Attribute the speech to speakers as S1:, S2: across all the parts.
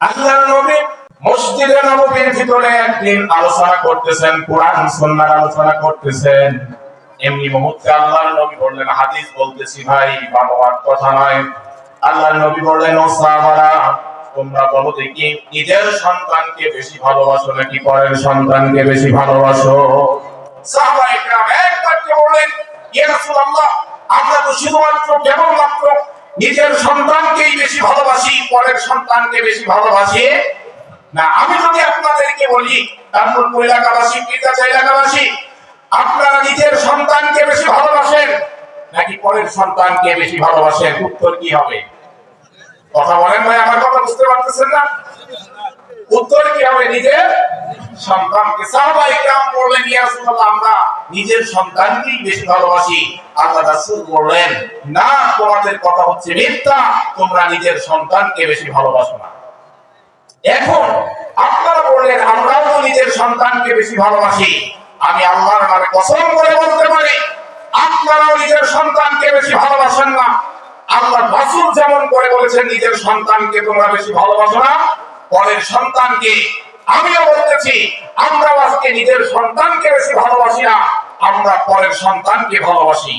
S1: আল্লাহর নবী মসজিদে নববীর ভিতরে একদিন আলোচনা করতেছেন, কোরআন, সুন্নাহর আলোচনা করতেছেন। এমনি মুহূর্তে আল্লাহর নবী বললেন, হাদিস বলতেছি ভাই, বানোয়ার কথা নয়। আল্লাহর নবী বললেন, ও তোমরা বলো দেখি নিজের সন্তানকে বেশি ভালোবাসো নাকি পরের সন্তানকে বেশি ভালোবাসো? সাহাবা ইকরাম এক বললেন, ইয়া রাসূলুল্লাহ, আমরা তো শুধুমাত্র কেবলমাত্র নিজের সন্তানকেই বেশি ভালোবাসি, পরের সন্তানকে বেশি ভালোবাসি। না, আমি যদি আপনাদেরকে বলি তারপর এলাকাবাসী পিতা এলাকাবাসী, আপনারা নিজের সন্তানকে বেশি ভালোবাসেন নাকি পরের সন্তানকে বেশি ভালোবাসেন? উত্তর কি হবে? কথা বলেন ভাই, আমার কথা বুঝতে পারতেছেন না? উত্তর কি হবে নিজের সন্তানকে? সাহাবা ইকরাম বললেন, ইয়া রাসূলুল্লাহ, আমরা নিজের সন্তানকেই বেশি ভালোবাসি। আল্লাহ রাসূল বললেন, না, তোমাদের কথা হচ্ছে মিথ্যা, তোমরা নিজের সন্তানকে বেশি ভালোবাসো না। এখন আপনারা বললেন, আমরাও নিজের সন্তানকে বেশি ভালোবাসি। আমি আল্লাহর নামে কসম করে বলতে পারি, আপনারাও নিজের সন্তানকে বেশি ভালোবাসেন না। আল্লাহ রাসূল যেমন করে বলেছেন, নিজের সন্তানকে তোমরা বেশি ভালোবাসো না পরের সন্তানকে আমিও বলতেছি আমরা আজকে নিজের সন্তানকে বেশি ভালোবাসি না, আমরা পরের সন্তানকে ভালোবাসি।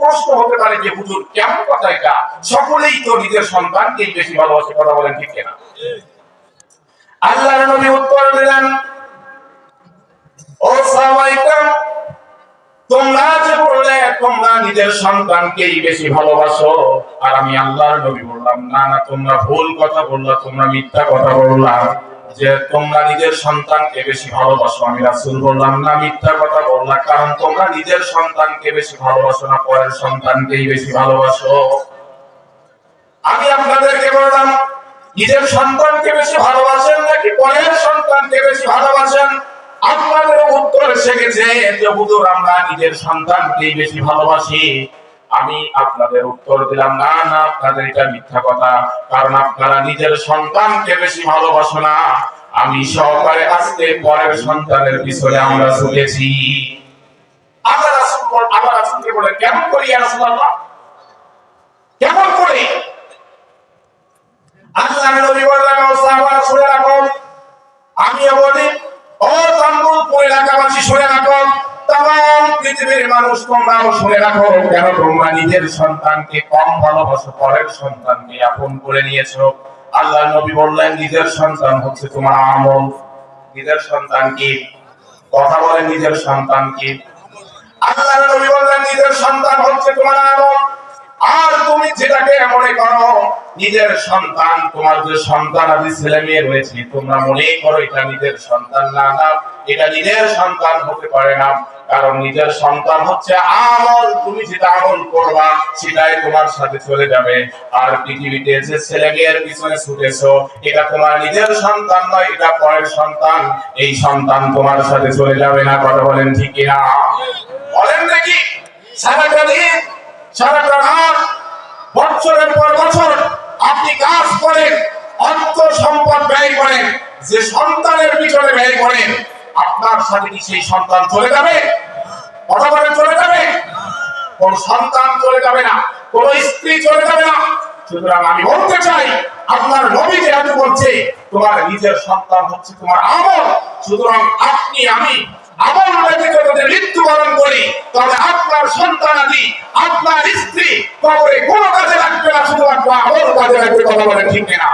S1: প্রশ্ন হতে পারে যে, হুজুর, কেমন কথা এটা? সকলেই তো নিজের সন্তানকেই বেশি ভালোবাসে, কথা বলেন ঠিক কিনা? আল্লাহর নবী উত্তর দিলেন ও সাহাবাইকাম তোমরা যে বললে তোমরা নিজের সন্তানকেই বেশি ভালোবাসো। আর আমি আল্লাহর নবী বললাম, না না, তোমরা ভুল কথা বললা, তোমরা মিথ্যা কথা বললা। যে তোমরা নিজের সন্তানকে বেশি ভালোবাসো। আমি রাসূল বললাম, না, মিথ্যা কথা বললা, কারণ তোমরা নিজের সন্তানকে বেশি ভালোবাসো না, পরের সন্তানকেই বেশি ভালোবাসো। আমি আপনাদেরকে বললাম, নিজের সন্তানকে বেশি ভালোবাসেন নাকি পরের সন্তানকে বেশি ভালোবাসেন? আপনাদের উত্তর এসে যে, হুজুর, আমরা নিজের সন্তানকেই বেশি ভালোবাসি। আমি আপনাদের উত্তর দিলাম, না না, আপনাদের এটা মিথ্যা কথা। কারণ আপনারা নিজের সন্তানকে বেশি ভালোবাসো না। আমি সহকারে আজকে পরের সন্তানের পিছনে আমরা আল্লাহ রাসূল বল- আল্লাহ রাসূলকে বলে, কেমন করি রাসূলুল্লাহ? কেমন করে? আল্লাহ নবী পৃথিবীর মানুষ তোমরাও শুনে রাখো, কেন তোমরা নিজের সন্তানকে কম ভালোবাসো? পরের সন্তানকে আপন করে নিয়েছো। আল্লাহ নবী বললেন, নিজের সন্তান হচ্ছে তোমার আমল। নিজের সন্তান কি কথা বলে নিজের সন্তান কি আল্লাহ নবী বললেন, নিজের সন্তান হচ্ছে তোমার আমল। আর তুমি যেটাকে মনে করো, নিজের সন্তান, তোমার যে সন্তান আদি ছেলে মেয়ে রয়েছে, তোমরা মনে করো, এটা নিজের সন্তান না না, এটা নিজের সন্তান হতে পারে না। কারণ নিজের সন্তান হচ্ছে আমল। তুমি যেটা আমল করবা, সেটাই তোমার সাথে চলে যাবে। আর পৃথিবীতে যে ছেলে মেয়ের পিছনে ছুটেছো, এটা তোমার নিজের সন্তান নয়, এটা পরের সন্তান। এই সন্তান তোমার সাথে চলে যাবে না, কথা বলেন ঠিক না বলেন নাকি সারাটা দিন, সারাটা রাত, বছরের পর বছর আপনি কাজ করেন, অর্থ সম্পদ ব্যয় করেন, যে সন্তানের পিছনে ব্যয় করেন আপনার সাথে কি সেই সন্তান চলে যাবে? কথা চলে যাবে? কোন সন্তান চলে যাবে না, কোন স্ত্রী চলে যাবে না। সুতরাং আমি বলতে চাই, আপনার নবী বলছে, তোমার নিজের সন্তান হচ্ছে তোমার আমল। সুতরাং আপনি, আমি আমল যদি মৃত্যুবরণ করি, তাহলে আপনার সন্তানাদি আপনার স্ত্রী কবরে কোনো কাজে লাগবে না, শুধুমাত্র আমল কাজে লাগবে, কথা বলে ঠিক না